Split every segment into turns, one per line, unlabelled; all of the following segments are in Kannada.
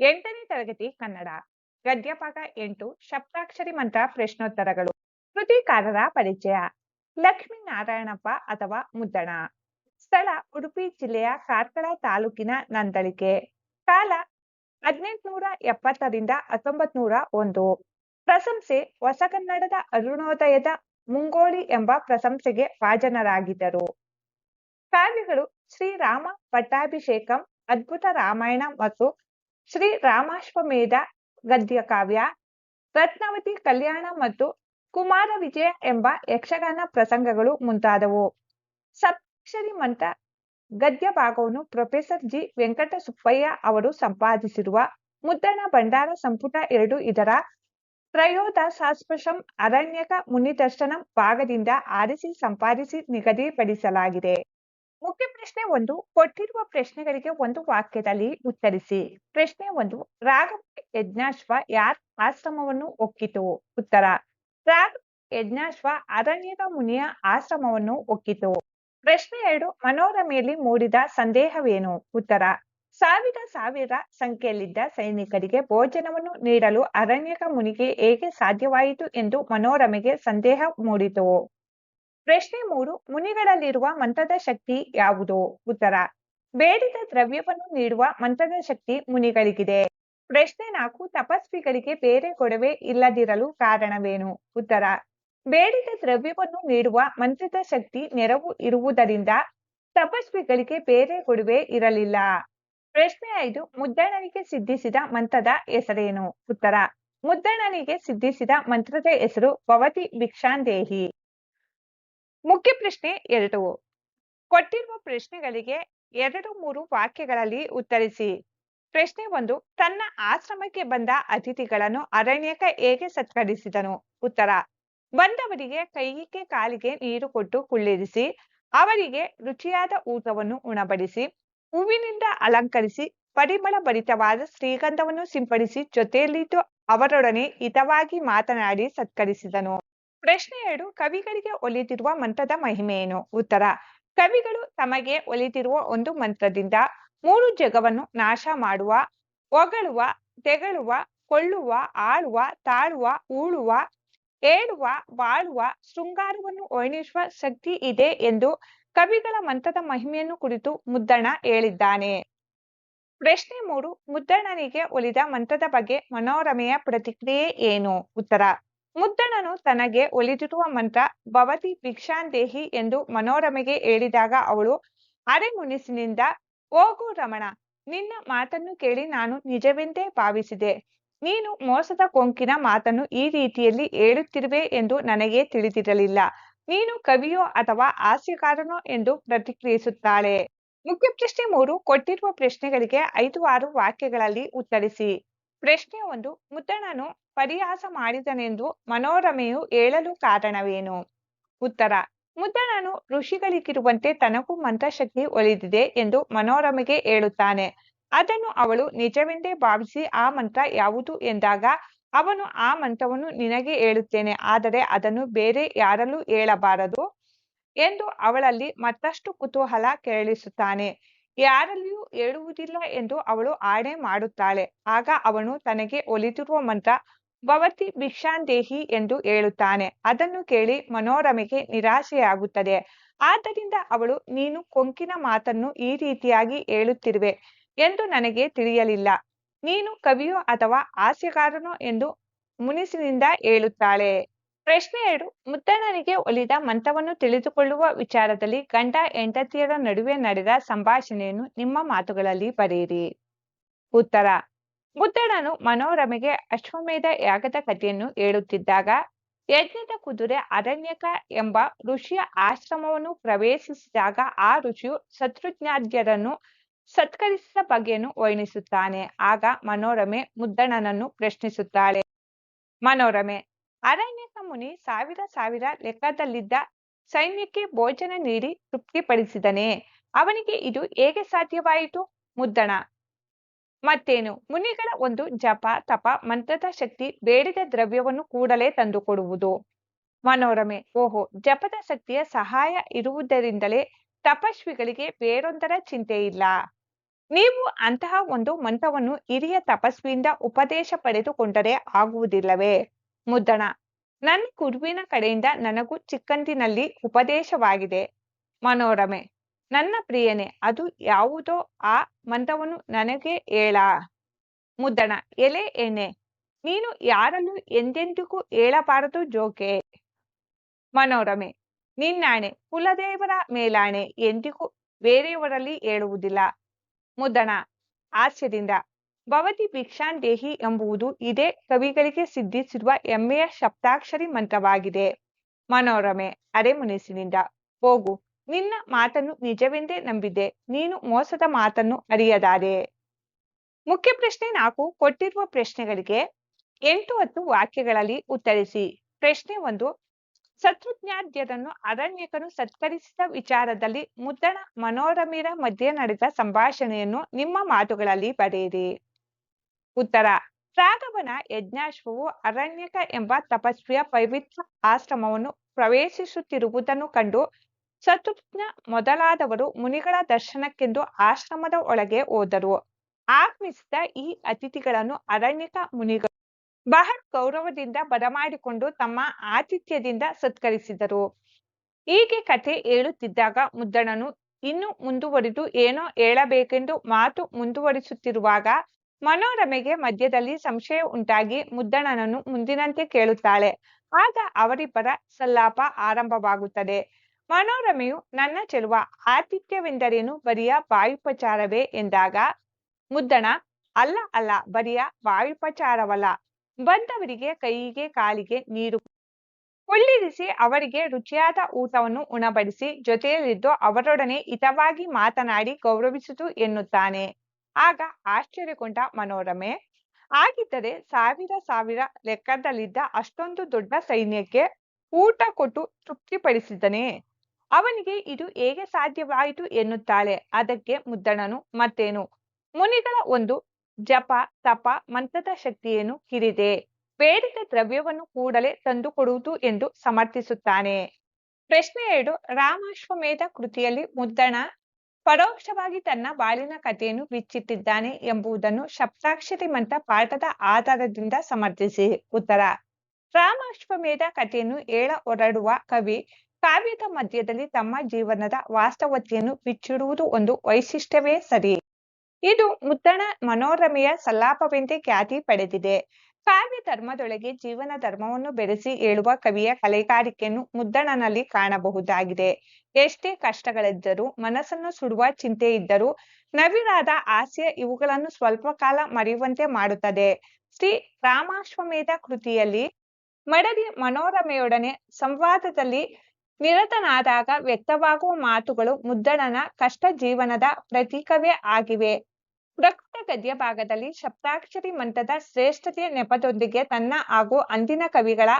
ಎಂಟನೇ ತರಗತಿ ಕನ್ನಡ ಗದ್ಯಪಾಠ ಎಂಟು ಶಬ್ದಾಕ್ಷರಿ ಮಂತ್ರ ಪ್ರಶ್ನೋತ್ತರಗಳು, ಕೃತಿಕಾರರ ಪರಿಚಯ, ಲಕ್ಷ್ಮೀನಾರಾಯಣಪ್ಪ ಅಥವಾ ಮುದ್ದಣ. ಸ್ಥಳ, ಉಡುಪಿ ಜಿಲ್ಲೆಯ ಕಾರ್ಕಳ ತಾಲೂಕಿನ ನಂದಳಿಕೆ. ಕಾಲ, ಹದಿನೆಂಟುನೂರ ಎಪ್ಪತ್ತರಿಂದ ಹತ್ತೊಂಬತ್ ನೂರ ಒಂದು. ಪ್ರಶಂಸೆ ಹೊಸಗನ್ನಡದ ಅರುಣೋದಯದ ಮುಂಗೋಳಿ ಎಂಬ ಪ್ರಶಂಸೆಗೆ ಭಾಜನರಾಗಿದ್ದರು. ಕಾವ್ಯಗಳು ಶ್ರೀರಾಮ ಪಟ್ಟಾಭಿಷೇಕಂ, ಅದ್ಭುತ ರಾಮಾಯಣ ಮತ್ತು ಶ್ರೀ ರಾಮಾಶ್ವಮೇಧ ಗದ್ಯ ಕಾವ್ಯ, ರತ್ನಾವತಿ ಕಲ್ಯಾಣ ಮತ್ತು ಕುಮಾರ ವಿಜಯ ಎಂಬ ಯಕ್ಷಗಾನ ಪ್ರಸಂಗಗಳು ಮುಂತಾದವು. ಸಪ್ತಕ್ಷರಿ ಮಂತ ಗದ್ಯ ಭಾಗವನ್ನು ಪ್ರೊಫೆಸರ್ ಜಿ. ವೆಂಕಟ ಸುಪ್ಪಯ್ಯ ಅವರು ಸಂಪಾದಿಸಿರುವ ಮುದ್ದಣ ಭಂಡಾರ ಸಂಪುಟ ಎರಡು ಇದರ ತ್ರಯೋದಶಾಸ್ಪೃಶಂ ಅರಣ್ಯಕ ಮುನಿದರ್ಶನಂ ಭಾಗದಿಂದ ಆರಿಸಿ ಸಂಪಾದಿಸಿ ನಿಗದಿಪಡಿಸಲಾಗಿದೆ. ಮುಖ್ಯ ಪ್ರಶ್ನೆ ಒಂದು, ಕೊಟ್ಟಿರುವ ಪ್ರಶ್ನೆಗಳಿಗೆ ಒಂದು ವಾಕ್ಯದಲ್ಲಿ ಉತ್ತರಿಸಿ. ಪ್ರಶ್ನೆ ಒಂದು ರಾಘವ ಯಜ್ಞಾಶ್ವ ಯಾರ ಆಶ್ರಮವನ್ನು ಒಕ್ಕಿತು? ಉತ್ತರ ರಾಘವ ಯಜ್ಞಾಶ್ವ ಅರಣ್ಯಕ ಮುನಿಯ ಆಶ್ರಮವನ್ನು ಒಕ್ಕಿತು. ಪ್ರಶ್ನೆ ಎರಡು ಮನೋರಮೆಯಲ್ಲಿ ಮೂಡಿದ ಸಂದೇಹವೇನು? ಉತ್ತರ, ಸಾವಿರ ಸಾವಿರ ಸಂಖ್ಯೆಯಲ್ಲಿದ್ದ ಸೈನಿಕರಿಗೆ ಭೋಜನವನ್ನು ನೀಡಲು ಅರಣ್ಯಕ ಮುನಿಗೆ ಹೇಗೆ ಸಾಧ್ಯವಾಯಿತು ಎಂದು ಮನೋರಮೆಗೆ ಸಂದೇಹ ಮೂಡಿತು. ಪ್ರಶ್ನೆ ಮೂರು, ಮುನಿಗಳಲ್ಲಿರುವ ಮಂತ್ರದ ಶಕ್ತಿ ಯಾವುದು? ಉತ್ತರ, ಬೇಡಿದ ದ್ರವ್ಯವನ್ನು ನೀಡುವ ಮಂತ್ರದ ಶಕ್ತಿ ಮುನಿಗಳಿಗಿದೆ. ಪ್ರಶ್ನೆ ನಾಲ್ಕು, ತಪಸ್ವಿಗಳಿಗೆ ಬೇರೆ ಕೊಡವೆ ಇಲ್ಲದಿರಲು ಕಾರಣವೇನು? ಉತ್ತರ, ಬೇಡಿದ ದ್ರವ್ಯವನ್ನು ನೀಡುವ ಮಂತ್ರದ ಶಕ್ತಿ ನೆರವು ಇರುವುದರಿಂದ ತಪಸ್ವಿಗಳಿಗೆ ಬೇರೆ ಕೊಡುವೆ ಇರಲಿಲ್ಲ. ಪ್ರಶ್ನೆ ಐದು, ಮುದ್ದಣನಿಗೆ ಸಿದ್ಧಿಸಿದ ಮಂತ್ರದ ಹೆಸರೇನು? ಉತ್ತರ, ಮುದ್ದಣನಿಗೆ ಸಿದ್ಧಿಸಿದ ಮಂತ್ರದ ಹೆಸರು ಭವತಿ ಭಿಕ್ಷಾಂದೇಹಿ ಮುಖ್ಯ ಪ್ರಶ್ನೆ ಎರಡು. ಕೊಟ್ಟಿರುವ ಪ್ರಶ್ನೆಗಳಿಗೆ ಎರಡು ಮೂರು ವಾಕ್ಯಗಳಲ್ಲಿ ಉತ್ತರಿಸಿ. ಪ್ರಶ್ನೆ ಒಂದು, ತನ್ನ ಆಶ್ರಮಕ್ಕೆ ಬಂದ ಅತಿಥಿಗಳನ್ನು ಅರಣ್ಯಕ ಹೇಗೆ ಸತ್ಕರಿಸಿದನು? ಉತ್ತರ, ಬಂದವರಿಗೆ ಕೈಗೆ ಕಾಲಿಗೆ ನೀರು ಕೊಟ್ಟು ಕುಳ್ಳಿರಿಸಿ, ಅವರಿಗೆ ರುಚಿಯಾದ ಊಟವನ್ನು ಉಣಬಡಿಸಿ, ಹೂವಿನಿಂದ ಅಲಂಕರಿಸಿ, ಪರಿಮಳ ಭರಿತವಾದ ಶ್ರೀಗಂಧವನ್ನು ಸಿಂಪಡಿಸಿ, ಜೊತೆಯಲ್ಲಿದ್ದು ಅವರೊಡನೆ ಹಿತವಾಗಿ ಮಾತನಾಡಿ ಸತ್ಕರಿಸಿದನು. ಪ್ರಶ್ನೆ ಎರಡು, ಕವಿಗಳಿಗೆ ಒಲಿದಿರುವ ಮಂತ್ರದ ಮಹಿಮೆಯೇನು ಉತ್ತರ, ಕವಿಗಳು ತಮಗೆ ಒಲಿದಿರುವ ಒಂದು ಮಂತ್ರದಿಂದ ಮೂರು ಜಗವನ್ನು ನಾಶ ಮಾಡುವ, ಹೊಗಳುವ, ತೆಗಳುವ, ಕೊಳ್ಳುವ, ಆಳುವ, ತಾಳುವ, ಊಳುವ, ಏಳುವ, ಬಾಳುವ, ಶೃಂಗಾರವನ್ನು ವರ್ಣಿಸುವ ಶಕ್ತಿ ಇದೆ ಎಂದು ಕವಿಗಳ ಮಂತ್ರದ ಮಹಿಮೆಯನ್ನು ಕುರಿತು ಮುದ್ದಣ ಹೇಳಿದ್ದಾನೆ. ಪ್ರಶ್ನೆ ಮೂರು ಮುದ್ದಣನಿಗೆ ಒಲಿದ ಮಂತ್ರದ ಬಗ್ಗೆ ಮನೋರಮೆಯ ಪ್ರತಿಕ್ರಿಯೆ ಏನು? ಉತ್ತರ ಮುದ್ದಣನು ತನಗೆ ಒಲಿದಿರುವ ಮಂತ್ರ, ಭವತಿ ಭಿಕ್ಷಾಂದೇಹಿ ಎಂದು ಮನೋರಮೆಗೆ ಹೇಳಿದಾಗ ಅವಳು, ಅರೆಮುನಿಸಿನಿಂದ ಹೋಗು ರಮಣ, ನಿನ್ನ ಮಾತನ್ನು ಕೇಳಿ ನಾನು ನಿಜವೆಂದೇ ಭಾವಿಸಿದೆ. ನೀನು ಮೋಸದ ಕೊಂಕಿನ ಮಾತನ್ನು ಈ ರೀತಿಯಲ್ಲಿ ಹೇಳುತ್ತಿರುವೆ ಎಂದು ನನಗೆ ತಿಳಿದಿರಲಿಲ್ಲ. ನೀನು ಕವಿಯೋ ಅಥವಾ ಹಾಸ್ಯಕಾರನೋ ಎಂದು ಪ್ರತಿಕ್ರಿಯಿಸುತ್ತಾಳೆ. ಮುಖ್ಯ ಪ್ರಶ್ನೆ ಮೂರು, ಕೊಟ್ಟಿರುವ ಪ್ರಶ್ನೆಗಳಿಗೆ ಐದು, ಆರು ವಾಕ್ಯಗಳಲ್ಲಿ ಉತ್ತರಿಸಿ. ಪ್ರಶ್ನೆ ಒಂದು ಮುದ್ದಣನು ಪರಿಹಾಸ ಮಾಡಿದನೆಂದು ಮನೋರಮೆಯು ಹೇಳಲು ಕಾರಣವೇನು? ಉತ್ತರ ಮುದ್ದಣನು ಋಷಿಗಳಿಗಿರುವಂತೆ ತನಗೂ ಮಂತ್ರಶಕ್ತಿ ಒಲಿದಿದೆ ಎಂದು ಮನೋರಮೆಗೆ ಹೇಳುತ್ತಾನೆ. ಅದನ್ನು ಅವಳು ನಿಜವೆಂದೇ ಭಾವಿಸಿ ಆ ಮಂತ್ರ ಯಾವುದು ಎಂದಾಗ, ಅವನು ಆ ಮಂತ್ರವನ್ನು ನಿನಗೆ ಹೇಳುತ್ತೇನೆ, ಆದರೆ ಅದನ್ನು ಬೇರೆ ಯಾರಲ್ಲೂ ಹೇಳಬಾರದು ಎಂದು ಅವಳಲ್ಲಿ ಮತ್ತಷ್ಟು ಕುತೂಹಲ ಕೆರಳಿಸುತ್ತಾನೆ. ಯಾರಲ್ಲಿಯೂ ಹೇಳುವುದಿಲ್ಲ ಎಂದು ಅವಳು ಆಣೆ ಮಾಡುತ್ತಾಳೆ. ಆಗ ಅವನು ತನಗೆ ಒಲಿದಿರುವ ಮಂತ್ರ, ಭವತಿ ಭಿಕ್ಷಾಂದೇಹಿ ಎಂದು ಹೇಳುತ್ತಾನೆ. ಅದನ್ನು ಕೇಳಿ ಮನೋರಮೆಗೆ ನಿರಾಶೆಯಾಗುತ್ತದೆ. ಆದ್ದರಿಂದ ಅವಳು, ನೀನು ಕೊಂಕಿನ ಮಾತನ್ನು ಈ ರೀತಿಯಾಗಿ ಹೇಳುತ್ತಿರುವೆ ಎಂದು ನನಗೆ ತಿಳಿಯಲಿಲ್ಲ. ನೀನು ಕವಿಯೋ ಅಥವಾ ಹಾಸ್ಯಗಾರನೋ ಎಂದು ಮುನಿಸಿನಿಂದ ಹೇಳುತ್ತಾಳೆ. ಪ್ರಶ್ನೆ ಎರಡು ಮುದ್ದಣ್ಣನಿಗೆ ಒಲಿದ ಮಂತ್ರವನ್ನು ತಿಳಿದುಕೊಳ್ಳುವ ವಿಚಾರದಲ್ಲಿ ಗಂಡ ಹೆಂಡತಿಯರ ನಡುವೆ ನಡೆದ ಸಂಭಾಷಣೆಯನ್ನು ನಿಮ್ಮ ಮಾತುಗಳಲ್ಲಿ ಬರೆಯಿರಿ. ಉತ್ತರ ಮುದ್ದಣನು ಮನೋರಮೆಗೆ ಅಶ್ವಮೇಧ ಯಾಗದ ಕಥೆಯನ್ನು ಹೇಳುತ್ತಿದ್ದಾಗ, ಯಜ್ಞದ ಕುದುರೆ ಅರಣ್ಯಕ ಎಂಬ ಋಷಿಯ ಆಶ್ರಮವನ್ನು ಪ್ರವೇಶಿಸಿದಾಗ ಆ ಋಷಿಯು ಶತ್ರುಜ್ಞಾದ್ಯರನ್ನು ಸತ್ಕರಿಸಿದ ಬಗೆಯನ್ನು ವರ್ಣಿಸುತ್ತಾನೆ. ಆಗ ಮನೋರಮೆ ಮುದ್ದಣನನ್ನು ಪ್ರಶ್ನಿಸುತ್ತಾಳೆ. ಮನೋರಮೆ ಅರಣ್ಯಕ ಮುನಿ ಸಾವಿರ ಸಾವಿರ ಲೆಕ್ಕದಲ್ಲಿದ್ದ ಸೈನ್ಯಕ್ಕೆ ಭೋಜನ ನೀಡಿ ತೃಪ್ತಿಪಡಿಸಿದನೇ. ಅವನಿಗೆ ಇದು ಹೇಗೆ ಸಾಧ್ಯವಾಯಿತು? ಮುದ್ದಣ. ಮತ್ತೇನು? ಮುನಿಗಳ ಒಂದು ಜಪ, ತಪ, ಮಂತ್ರದ ಶಕ್ತಿ ಬೇಡಿದ ದ್ರವ್ಯವನ್ನು ಕೂಡಲೇ ತಂದುಕೊಡುವುದು. ಮನೋರಮೆ. ಓಹೋ, ಜಪದ ಶಕ್ತಿಯ ಸಹಾಯ ಇರುವುದರಿಂದಲೇ ತಪಸ್ವಿಗಳಿಗೆ ಬೇರೊಂದರ ಚಿಂತೆ ಇಲ್ಲ. ನೀವು ಅಂತಹ ಒಂದು ಮಂತ್ರವನ್ನು ಹಿರಿಯ ತಪಸ್ವಿಯಿಂದ ಉಪದೇಶ ಪಡೆದುಕೊಂಡರೆ ಆಗುವುದಿಲ್ಲವೇ? ಮುದ್ದಣ. ನನ್ನ ಕುರುವಿನ ಕಡೆಯಿಂದ ನನಗೂ ಚಿಕ್ಕಂದಿನಲ್ಲಿ ಉಪದೇಶವಾಗಿದೆ. ಮನೋರಮೆ. ನನ್ನ ಪ್ರಿಯನೇ, ಅದು ಯಾವುದೋ ಆ ಮಂತ್ರವನ್ನು ನನಗೆ ಹೇಳ. ಮುದ್ದಣ. ಎಲೆ ಎಣ್ಣೆ. ನೀನು ಯಾರಲ್ಲೂ ಎಂದೆಂದಿಗೂ ಹೇಳಬಾರದು ಜೋಕೆ. ಮನೋರಮೆ. ನಿನ್ನಾಣೆ. ಕುಲದೇವರ ಮೇಲಾಣೆ ಎಂದಿಗೂ ಬೇರೆಯವರಲ್ಲಿ ಹೇಳುವುದಿಲ್ಲ. ಮುದ್ದಣ. ಹಾಸ್ಯದಿಂದ ಭವತಿ ಭಿಕ್ಷಾಂದೇಹಿ ಎಂಬುದು ಇದೇ ಕವಿಗಳಿಗೆ ಸಿದ್ಧಿಸಿರುವ ಹೆಮ್ಮೆಯ ಶಬ್ದಾಕ್ಷರಿ ಮಂತ್ರವಾಗಿದೆ. ಮನೋರಮೆ ಅರೆಮುನಿಸಿನಿಂದ ಹೋಗು, ನಿನ್ನ ಮಾತನ್ನು ನಿಜವೆಂದೇ ನಂಬಿದೆ. ನೀನು ಮೋಸದ ಮಾತನ್ನು ಅರಿಯದಾರೆ ಮುಖ್ಯ ಪ್ರಶ್ನೆ ನಾಲ್ಕು, ಕೊಟ್ಟಿರುವ ಪ್ರಶ್ನೆಗಳಿಗೆ ಎಂಟು ಹತ್ತು ವಾಕ್ಯಗಳಲ್ಲಿ ಉತ್ತರಿಸಿ. ಪ್ರಶ್ನೆ ಒಂದು ಶತ್ರುಜ್ಞಾದ್ಯದನ್ನು ಅರಣ್ಯಕನು ಸತ್ಕರಿಸಿದ ವಿಚಾರದಲ್ಲಿ ಮುದ್ದಣ ಮನೋರಮಿರ ಮಧ್ಯೆ ನಡೆದ ಸಂಭಾಷಣೆಯನ್ನು ನಿಮ್ಮ ಮಾತುಗಳಲ್ಲಿ ಬರೆಯಿರಿ. ಉತ್ತರ, ರಾಘವನ ಯಜ್ಞಾಶ್ವವು ಅರಣ್ಯಕ ಎಂಬ ತಪಸ್ವಿಯ ಪವಿತ್ರ ಆಶ್ರಮವನ್ನು ಪ್ರವೇಶಿಸುತ್ತಿರುವುದನ್ನು ಕಂಡು ಶತ್ರುಘ್ನ ಮೊದಲಾದವರು ಮುನಿಗಳ ದರ್ಶನಕ್ಕೆಂದು ಆಶ್ರಮದ ಒಳಗೆ ಹೋದರು. ಆಗಮಿಸಿದ ಈ ಅತಿಥಿಗಳನ್ನು ಅರಣ್ಯಕ ಮುನಿಗಳು ಬಹಳ ಗೌರವದಿಂದ ಬರಮಾಡಿಕೊಂಡು ತಮ್ಮ ಆತಿಥ್ಯದಿಂದ ಸತ್ಕರಿಸಿದರು. ಹೀಗೆ ಕಥೆ ಹೇಳುತ್ತಿದ್ದಾಗ ಮುದ್ದಣನು ಇನ್ನು ಮುಂದುವರಿದು ಏನೋ ಹೇಳಬೇಕೆಂದು ಮಾತು ಮುಂದುವರಿಸುತ್ತಿರುವಾಗ ಮನೋರಮೆಗೆ ಮಧ್ಯದಲ್ಲಿ ಸಂಶಯ ಉಂಟಾಗಿ ಮುದ್ದಣನನ್ನು ಮುಂದಿನಂತೆ ಕೇಳುತ್ತಾಳೆ. ಆಗ ಅವರಿಬ್ಬರ ಸಲ್ಲಾಪ ಆರಂಭವಾಗುತ್ತದೆ. ಮನೋರಮೆಯು ನನ್ನ ಚೆಲುವ ಆತಿಥ್ಯವೆಂದರೇನು ಬರಿಯ ವಾಯುಪಚಾರವೇ ಎಂದಾಗ, ಮುದ್ದಣ, ಅಲ್ಲ ಅಲ್ಲ, ಬರಿಯ ವಾಯುಪಚಾರವಲ್ಲ, ಬಂದವರಿಗೆ ಕೈಗೆ ಕಾಲಿಗೆ ನೀರು ಕುಳ್ಳಿರಿಸಿ ಅವರಿಗೆ ರುಚಿಯಾದ ಊಟವನ್ನು ಉಣಬಡಿಸಿ ಜೊತೆಯಲ್ಲಿದ್ದು ಅವರೊಡನೆ ಹಿತವಾಗಿ ಮಾತನಾಡಿ ಗೌರವಿಸಿತು ಎನ್ನುತ್ತಾನೆ. ಆಗ ಆಶ್ಚರ್ಯಗೊಂಡ ಮನೋರಮೆ. ಆಗಿದ್ದರೆ ಸಾವಿರ ಸಾವಿರ ಲೆಕ್ಕದಲ್ಲಿದ್ದ ಅಷ್ಟೊಂದು ದೊಡ್ಡ ಸೈನ್ಯಕ್ಕೆ ಊಟ ಕೊಟ್ಟು ತೃಪ್ತಿಪಡಿಸಿದನೇ ಅವನಿಗೆ ಇದು ಹೇಗೆ ಸಾಧ್ಯವಾಯಿತು ಎನ್ನುತ್ತಾಳೆ. ಅದಕ್ಕೆ ಮುದ್ದಣನು, ಮತ್ತೇನು? ಮುನಿಗಳ ಒಂದು ಜಪ, ತಪ, ಮಂತ್ರದ ಶಕ್ತಿಯನ್ನು ಕಿರಿದೆ ಬೇಡಿದ ದ್ರವ್ಯವನ್ನು ಕೂಡಲೇ ತಂದುಕೊಡುವುದು ಎಂದು ಸಮರ್ಥಿಸುತ್ತಾನೆ. ಪ್ರಶ್ನೆ ಎರಡು. ರಾಮಾಶ್ವಮೇಧ ಕೃತಿಯಲ್ಲಿ ಮುದ್ದಣ ಪರೋಕ್ಷವಾಗಿ ತನ್ನ ಬಾಳಿನ ಕಥೆಯನ್ನು ಬಿಚ್ಚಿಟ್ಟಿದ್ದಾನೆ ಎಂಬುದನ್ನು ಶಬ್ದಾಕ್ಷರಿ ಮಂತ್ರ ಪಾಠದ ಆಧಾರದಿಂದ ಸಮರ್ಥಿಸಿ. ಉತ್ತರ, ರಾಮಾಶ್ವಮೇಧ ಕಥೆಯನ್ನು ಏಳ ಹೊರಡುವ ಕವಿ ಕಾವ್ಯದ ಮಧ್ಯದಲ್ಲಿ ತಮ್ಮ ಜೀವನದ ವಾಸ್ತವತೆಯನ್ನು ಬಿಚ್ಚಿಡುವುದು ಒಂದು ವೈಶಿಷ್ಟ್ಯವೇ ಸರಿ. ಇದು ಮುದ್ದಣ ಮನೋರಮೆಯ ಸಲ್ಲಾಪವೆಂದೇ ಖ್ಯಾತಿ ಪಡೆದಿದೆ. ಕಾವ್ಯ ಧರ್ಮದೊಳಗೆ ಜೀವನ ಧರ್ಮವನ್ನು ಬೆರೆಸಿ ಹೇಳುವ ಕವಿಯ ಕಲೆಗಾರಿಕೆಯನ್ನು ಮುದ್ದಣನಲ್ಲಿ ಕಾಣಬಹುದಾಗಿದೆ. ಎಷ್ಟೇ ಕಷ್ಟಗಳಿದ್ದರೂ, ಮನಸ್ಸನ್ನು ಸುಡುವ ಚಿಂತೆ ಇದ್ದರೂ, ನವಿರಾದ ಹಾಸ್ಯ ಇವುಗಳನ್ನು ಸ್ವಲ್ಪ ಕಾಲ ಮರೆಯುವಂತೆ ಮಾಡುತ್ತದೆ. ಶ್ರೀ ರಾಮಾಶ್ವಮೇಧ ಕೃತಿಯಲ್ಲಿ ಮಡದಿ ಮನೋರಮೆಯೊಡನೆ ಸಂವಾದದಲ್ಲಿ ನಿರತನಾದಾಗ ವ್ಯಕ್ತವಾಗುವ ಮಾತುಗಳು ಮುದ್ದಣನ ಕಷ್ಟ ಜೀವನದ ಪ್ರತೀಕವೇ ಆಗಿವೆ. ಪ್ರಕೃತ ಗದ್ಯ ಭಾಗದಲ್ಲಿ ಸಪ್ತಾಕ್ಷರಿ ಮಂತ್ರದ ಶ್ರೇಷ್ಠತೆಯ ನೆಪದೊಂದಿಗೆ ತನ್ನ ಹಾಗೂ ಅಂದಿನ ಕವಿಗಳ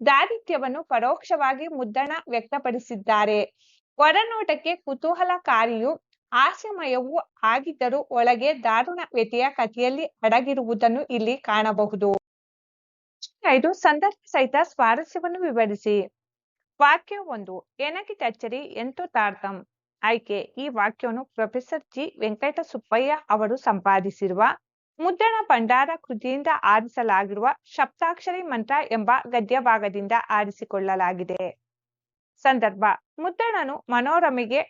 ದಾರಿತ್ಯವನ್ನು ಪರೋಕ್ಷವಾಗಿ ಮುದ್ದಣ ವ್ಯಕ್ತಪಡಿಸಿದ್ದಾರೆ. ಹೊರನೋಟಕ್ಕೆ ಕುತೂಹಲಕಾರಿಯು ಹಾಸ್ಯಮಯವೂ ಆಗಿದ್ದರೂ ಒಳಗೆ ದಾರುಣ ವ್ಯತಿಯ ಕಥೆಯಲ್ಲಿ ಅಡಗಿರುವುದನ್ನು ಇಲ್ಲಿ ಕಾಣಬಹುದು. ಐದು, ಸಂದರ್ಭ ಸಹಿತ ಸ್ವಾರಸ್ಯವನ್ನು ವಿವರಿಸಿ. ವಾಕ್ಯ ಒಂದು, ಎನಗಿ ತಚ್ಚರಿ ಎಂತು ತಾರ್ಥಂ ಆಯ್ಕೆ ಈ ವಾಕ್ಯವನ್ನು ಪ್ರೊಫೆಸರ್ ಜಿ. ವೆಂಕಟ ಸುಬ್ಬಯ್ಯ ಅವರು ಸಂಪಾದಿಸಿರುವ ಮುದ್ರಣ ಭಂಡಾರ ಕೃತಿಯಿಂದ ಆರಿಸಲಾಗಿರುವ ಶಬ್ದಾಕ್ಷರಿ ಮಂತ್ರ ಎಂಬ ಗದ್ಯ ಭಾಗದಿಂದ ಆರಿಸಿಕೊಳ್ಳಲಾಗಿದೆ. ಸಂದರ್ಭ ಮುದ್ದಣನು ಮನೋರಮೆಗೆ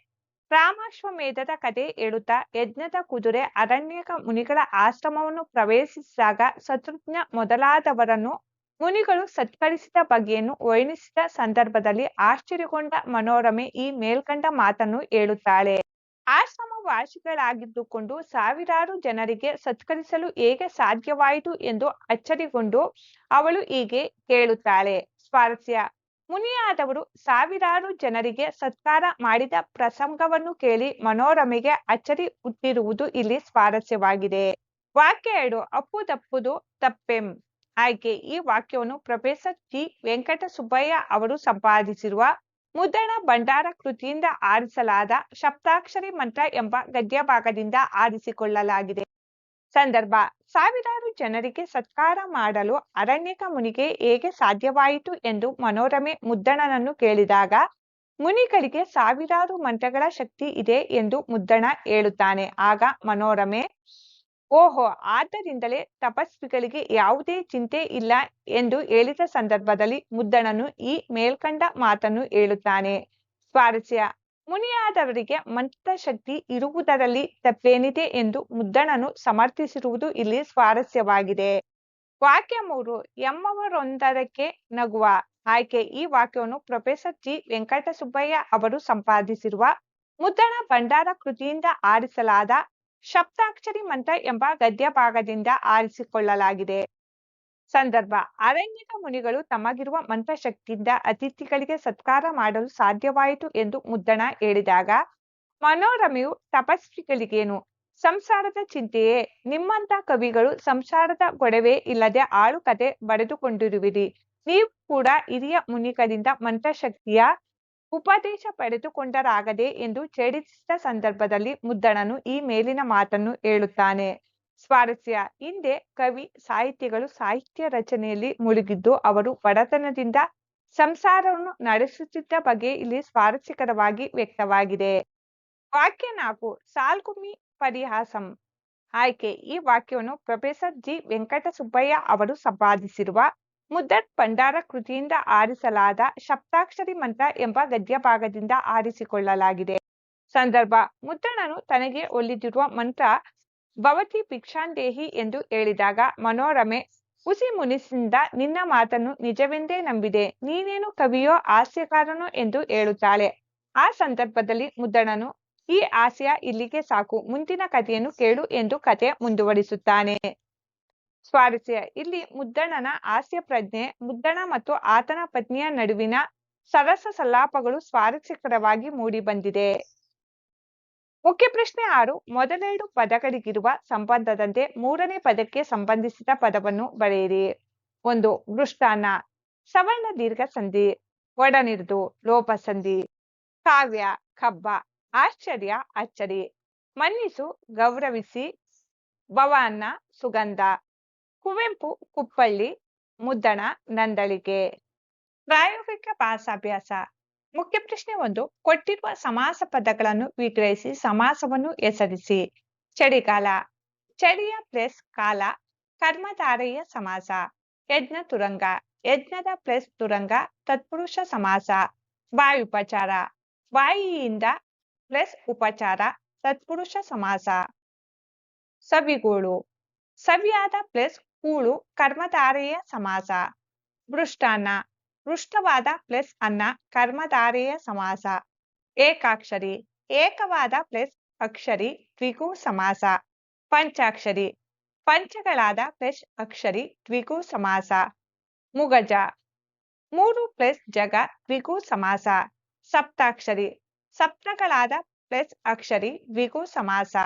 ರಾಮಾಶ್ವಮೇಧದ ಕಥೆ ಹೇಳುತ್ತಾ ಯಜ್ಞದ ಕುದುರೆ ಅರಣ್ಯಕ ಮುನಿಗಳ ಆಶ್ರಮವನ್ನು ಪ್ರವೇಶಿಸಿದಾಗ ಶತ್ರುಘ್ನ ಮೊದಲಾದವರನ್ನು ಮುನಿಗಳು ಸತ್ಕರಿಸಿದ ಬಗೆಯನ್ನು ವರ್ಣಿಸಿದ ಸಂದರ್ಭದಲ್ಲಿ ಆಶ್ಚರ್ಯಗೊಂಡ ಮನೋರಮೆ ಈ ಮೇಲ್ಕಂಡ ಮಾತನ್ನು ಹೇಳುತ್ತಾಳೆ. ಆಶ್ರಮ ವಾಸಿಗಳಾಗಿದ್ದುಕೊಂಡು ಸಾವಿರಾರು ಜನರಿಗೆ ಸತ್ಕರಿಸಲು ಹೇಗೆ ಸಾಧ್ಯವಾಯಿತು ಎಂದು ಅಚ್ಚರಿಗೊಂಡು ಅವಳು ಹೀಗೆ ಕೇಳುತ್ತಾಳೆ. ಸ್ವಾರಸ್ಯ, ಮುನಿಯಾದವರು ಸಾವಿರಾರು ಜನರಿಗೆ ಸತ್ಕಾರ ಮಾಡಿದ ಪ್ರಸಂಗವನ್ನು ಕೇಳಿ ಮನೋರಮೆಗೆ ಅಚ್ಚರಿ ಹುಟ್ಟಿರುವುದು ಇಲ್ಲಿ ಸ್ವಾರಸ್ಯವಾಗಿದೆ. ವಾಕ್ಯ ಎರಡು ಅಪ್ಪು ತಪ್ಪುದು ತಪ್ಪೆಂ. ಆಯ್ಕೆ ಈ ವಾಕ್ಯವನ್ನು ಪ್ರೊಫೆಸರ್ ಜಿ. ವೆಂಕಟ ಸುಬ್ಬಯ್ಯ ಅವರು ಸಂಪಾದಿಸಿರುವ ಮುದ್ದಣ ಭಂಡಾರ ಕೃತಿಯಿಂದ ಆರಿಸಲಾದ ಶಪ್ತಾಕ್ಷರಿ ಮಂತ್ರ ಎಂಬ ಗದ್ಯ ಭಾಗದಿಂದ ಆರಿಸಿಕೊಳ್ಳಲಾಗಿದೆ. ಸಂದರ್ಭ, ಸಾವಿರಾರು ಜನರಿಗೆ ಸತ್ಕಾರ ಮಾಡಲು ಅರಣ್ಯಕ ಮುನಿಗೆ ಹೇಗೆ ಸಾಧ್ಯವಾಯಿತು ಎಂದು ಮನೋರಮೆ ಮುದ್ದಣನನ್ನು ಕೇಳಿದಾಗ, ಮುನಿಗಳಿಗೆ ಸಾವಿರಾರು ಮಂತ್ರಗಳ ಶಕ್ತಿ ಇದೆ ಎಂದು ಮುದ್ದಣ ಹೇಳುತ್ತಾನೆ. ಆಗ ಮನೋರಮೆ ಓಹೋ, ಆದ್ದರಿಂದಲೇ ತಪಸ್ವಿಗಳಿಗೆ ಯಾವುದೇ ಚಿಂತೆ ಇಲ್ಲ ಎಂದು ಹೇಳಿದ ಸಂದರ್ಭದಲ್ಲಿ ಮುದ್ದಣನು ಈ ಮೇಲ್ಕಂಡ ಮಾತನ್ನು ಹೇಳುತ್ತಾನೆ. ಸ್ವಾರಸ್ಯ, ಮುನಿಯಾದವರಿಗೆ ಮಂತ್ರಶಕ್ತಿ ಇರುವುದರಲ್ಲಿ ತಪ್ಪೇನಿದೆ ಎಂದು ಮುದ್ದಣನು ಸಮರ್ಥಿಸಿರುವುದು ಇಲ್ಲಿ ಸ್ವಾರಸ್ಯವಾಗಿದೆ. ವಾಕ್ಯ ಮೂರು, ಎಮ್ಮವರೊಂದರಕ್ಕೆ ನಗುವ ಆಯ್ಕೆ, ಈ ವಾಕ್ಯವನ್ನು ಪ್ರೊಫೆಸರ್ ಜಿ. ವೆಂಕಟಸುಬ್ಬಯ್ಯ ಅವರು ಸಂಪಾದಿಸಿರುವ ಮುದ್ದಣ ಭಂಡಾರ ಕೃತಿಯಿಂದ ಆರಿಸಲಾದ ಶಬ್ದಾಕ್ಷರಿ ಮಂತ್ರ ಎಂಬ ಗದ್ಯ ಭಾಗದಿಂದ ಆರಿಸಿಕೊಳ್ಳಲಾಗಿದೆ. ಸಂದರ್ಭ ಅರಣ್ಯಕ ಮುನಿಗಳು ತಮಗಿರುವ ಮಂತ್ರಶಕ್ತಿಯಿಂದ ಅತಿಥಿಗಳಿಗೆ ಸತ್ಕಾರ ಮಾಡಲು ಸಾಧ್ಯವಾಯಿತು ಎಂದು ಮುದ್ದಣ ಹೇಳಿದಾಗ, ಮನೋರಮೆಯು ತಪಸ್ವಿಗಳಿಗೇನು? ಸಂಸಾರದ ಚಿಂತೆಯೇ? ನಿಮ್ಮಂತ ಕವಿಗಳು ಸಂಸಾರದ ಗೊಡವೆ ಇಲ್ಲದೆ ಆಳು ಕತೆ ಬರೆದುಕೊಂಡಿರುವಿರಿ. ನೀವು ಕೂಡ ಹಿರಿಯ ಮುನಿಗಳಿಂದ ಮಂತ್ರಶಕ್ತಿಯ ಉಪದೇಶ ಪಡೆದುಕೊಂಡರಾಗದೆ ಎಂದು ಛೇಡಿಸಿದ ಸಂದರ್ಭದಲ್ಲಿ ಮುದ್ದಣನು ಈ ಮೇಲಿನ ಮಾತನ್ನು ಹೇಳುತ್ತಾನೆ. ಸ್ವಾರಸ್ಯ, ಹಿಂದೆ ಕವಿ ಸಾಹಿತಿಗಳು ಸಾಹಿತ್ಯ ರಚನೆಯಲ್ಲಿ ಮುಳುಗಿದ್ದು ಅವರು ಬಡತನದಿಂದ ಸಂಸಾರವನ್ನು ನಡೆಸುತ್ತಿದ್ದ ಬಗ್ಗೆ ಇಲ್ಲಿ ಸ್ವಾರಸ್ಯಕರವಾಗಿ ವ್ಯಕ್ತವಾಗಿದೆ. ವಾಕ್ಯ ನಾಲ್ಕು, ಸಾಲ್ಗುಮಿ ಪರಿಹಾಸಂ. ಆಯ್ಕೆ, ಈ ವಾಕ್ಯವನ್ನು ಪ್ರೊಫೆಸರ್ ಜಿ. ವೆಂಕಟಸುಬ್ಬಯ್ಯ ಅವರು ಸಂಪಾದಿಸಿರುವ ಮುದ್ದಟ್ ಭಂಡಾರ ಕೃತಿಯಿಂದ ಆರಿಸಲಾದ ಸಪ್ತಾಕ್ಷರಿ ಮಂತ್ರ ಎಂಬ ಗದ್ಯ ಭಾಗದಿಂದ ಆರಿಸಿಕೊಳ್ಳಲಾಗಿದೆ. ಸಂದರ್ಭ ಮುದ್ದಣನು ತನಗೆ ಒಲಿದಿರುವ ಮಂತ್ರ ಭವತಿ ಭಿಕ್ಷಾಂದೇಹಿ ಎಂದು ಹೇಳಿದಾಗ ಮನೋರಮೆ, ಉಸಿ ಮುನಿಸಿಂದ ನಿನ್ನ ಮಾತನ್ನು ನಿಜವೆಂದೇ ನಂಬಿದೆ, ನೀನೇನು ಕವಿಯೋ ಹಾಸ್ಯಕಾರನೋ ಎಂದು ಹೇಳುತ್ತಾಳೆ. ಆ ಸಂದರ್ಭದಲ್ಲಿ ಮುದ್ದಣನು ಈ ಹಾಸ್ಯ ಇಲ್ಲಿಗೆ ಸಾಕು, ಮುಂದಿನ ಕಥೆಯನ್ನು ಕೇಳು ಎಂದು ಕತೆ ಮುಂದುವರಿಸುತ್ತಾನೆ. ಸ್ವಾರಸ್ಯ ಇಲ್ಲಿ ಮುದ್ದಣನ ಹಾಸ್ಯ ಪ್ರಜ್ಞೆ ಮುದ್ದಣ ಮತ್ತು ಆತನ ಪತ್ನಿಯ ನಡುವಿನ ಸರಸ ಸಲ್ಲಾಪಗಳು ಸ್ವಾರಸ್ಯಕರವಾಗಿ ಮೂಡಿಬಂದಿದೆ ಮುಖ್ಯ ಪ್ರಶ್ನೆ ಆರು, ಮೊದಲೆರಡು ಪದಗಳಿಗಿರುವ ಸಂಬಂಧದಂತೆ ಮೂರನೇ ಪದಕ್ಕೆ ಸಂಬಂಧಿಸಿದ ಪದವನ್ನು ಬರೆಯಿರಿ. ಒಂದು ವೃಷ್ಟಾನ ಸವರ್ಣ ದೀರ್ಘ ಸಂಧಿ. ಒಡನಿರ್ದು, ಲೋಪ ಸಂಧಿ. ಕಾವ್ಯ, ಕಬ್ಬ. ಆಶ್ಚರ್ಯ, ಅಚ್ಚರಿ. ಮನ್ನಿಸು, ಗೌರವಿಸಿ. ಭವಾನ್ನ, ಸುಗಂಧ. ಕುವೆಂಪು, ಕುಪ್ಪಳ್ಳಿ, ಮುದ್ದಣ, ನಂದಳಿಕೆ. ಪ್ರಾಯೋಗಿಕ ಮುಖ್ಯ ಪ್ರಶ್ನೆ ಒಂದು, ಕೊಟ್ಟಿರುವ ಸಮಾಸ ಪದಗಳನ್ನು ವಿಗ್ರಹಿಸಿ ಸಮಾಸವನ್ನು ಹೆಸರಿಸಿ. ಚಳಿಗಾಲ. ಚಳಿಯ ಪ್ಲಸ್ ಕಾಲ, ಕರ್ಮಧಾರೆಯ ಸಮಾಸ. ಯಜ್ಞ ತುರಂಗ. ಯಜ್ಞದ ಪ್ಲಸ್ ತುರಂಗ, ತತ್ಪುರುಷ ಸಮಾಸ. ವಾಯುಪಚಾರ ವಾಯಿಯಿಂದ ಪ್ಲಸ್ ಉಪಚಾರ, ತತ್ಪುರುಷ ಸಮಾಸ. ಸವಿಗೂಳು. ಸವಿಯಾದ ಪ್ಲಸ್ ಕೂಳು, ಕರ್ಮಧಾರೆಯ ಸಮಾಸ. ಮೃಷ್ಟಾನ್ನ ಮೃಷ್ಟವಾದ ಪ್ಲಸ್ ಅನ್ನ, ಕರ್ಮಧಾರೆಯ ಸಮಾಸ. ಏಕಾಕ್ಷರಿ. ಏಕವಾದ ಪ್ಲಸ್ ಅಕ್ಷರಿ, ದ್ವಿಗು ಸಮಾಸ. ಪಂಚಾಕ್ಷರಿ. ಪಂಚಗಳಾದ ಪ್ಲಸ್ ಅಕ್ಷರಿ, ದ್ವಿಗು ಸಮಾಸ. ಮುಗಜ. ಮೂರು ಪ್ಲಸ್ ಜಗ, ದ್ವಿಗು ಸಮಾಸ. ಸಪ್ತಾಕ್ಷರಿ. ಸಪ್ತಗಳಾದ ಪ್ಲಸ್ ಅಕ್ಷರಿ, ದ್ವಿಗು ಸಮಾಸ.